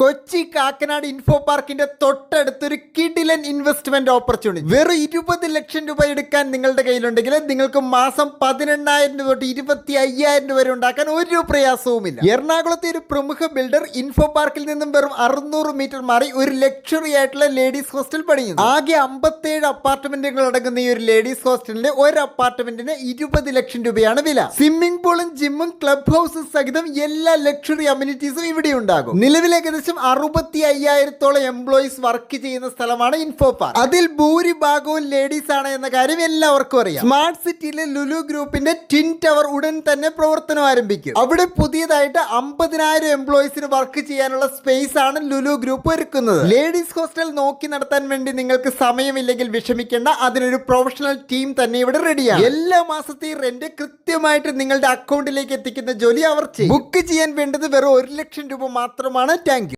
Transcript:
Kochi Kakkanad info പാർക്കിന്റെ തൊട്ടടുത്തൊരു കിഡിലൻ ഇൻവെസ്റ്റ്മെന്റ് ഓപ്പർച്യൂണിറ്റി വെറും ഇരുപത് ലക്ഷം രൂപ എടുക്കാൻ നിങ്ങളുടെ കയ്യിലുണ്ടെങ്കിൽ നിങ്ങൾക്ക് മാസം പതിനെണ്ണായിരം രൂപ തൊട്ട് ഇരുപത്തി അയ്യായിരം രൂപ വരെ ഉണ്ടാക്കാൻ ഒരു പ്രയാസവുമില്ല. എറണാകുളത്തെ ഒരു പ്രമുഖ ബിൽഡർ ഇൻഫോ പാർക്കിൽ നിന്നും വെറും അറുന്നൂറ് മീറ്റർ മാറി ഒരു ലക്ഷറി ആയിട്ടുള്ള ലേഡീസ് ഹോസ്റ്റൽ പണിയുന്നു. ആകെ അമ്പത്തേഴ് അപ്പാർട്ട്മെന്റുകൾ അടങ്ങുന്ന ഈ ഒരു ലേഡീസ് ഹോസ്റ്റലിന്റെ ഒരു അപ്പാർട്ട്മെന്റിന് ഇരുപത് ലക്ഷം രൂപയാണ് വില. സ്വിമ്മിംഗ് പൂളും ജിമ്മും ക്ലബ് ഹൗസും സഹിതം എല്ലാ ലക്ഷറി അമ്യൂണിറ്റീസും ഇവിടെ ഉണ്ടാകും. നിലവിൽ ഏകദേശം അറുപത്തി അയ്യായിരത്തോളം എംപ്ലോയീസ് വർക്ക് ചെയ്യുന്ന സ്ഥലമാണ് ഇൻഫോ പാർക്ക് അതിൽ ഭൂരിഭാഗവും ലേഡീസ് ആണ് എന്ന കാര്യം എല്ലാവർക്കും അറിയാം. സ്മാർട്ട് സിറ്റിയിലെ ലുലു ഗ്രൂപ്പിന്റെ ട്വിൻ ടവർ ഉടൻ തന്നെ പ്രവർത്തനം ആരംഭിക്കും. അവിടെ പുതിയതായിട്ട് അമ്പതിനായിരം എംപ്ലോയീസിന് വർക്ക് ചെയ്യാനുള്ള സ്പേസ് ആണ് ലുലു ഗ്രൂപ്പ് ഒരുക്കുന്നത്. ലേഡീസ് ഹോസ്റ്റൽ നോക്കി നടത്താൻ വേണ്ടി നിങ്ങൾക്ക് സമയമില്ലെങ്കിൽ വിഷമിക്കേണ്ട. അതിനൊരു പ്രൊഫഷണൽ ടീം തന്നെ ഇവിടെ റെഡിയാണ് എല്ലാ മാസത്തെയും റെന്റ് കൃത്യമായിട്ട് നിങ്ങളുടെ അക്കൗണ്ടിലേക്ക് എത്തിക്കുന്ന ജോലി അവർ ചെയ്യും. ബുക്ക് ചെയ്യാൻ വേണ്ടത് വെറും ഒരു ലക്ഷം രൂപ മാത്രമാണ്. താങ്ക്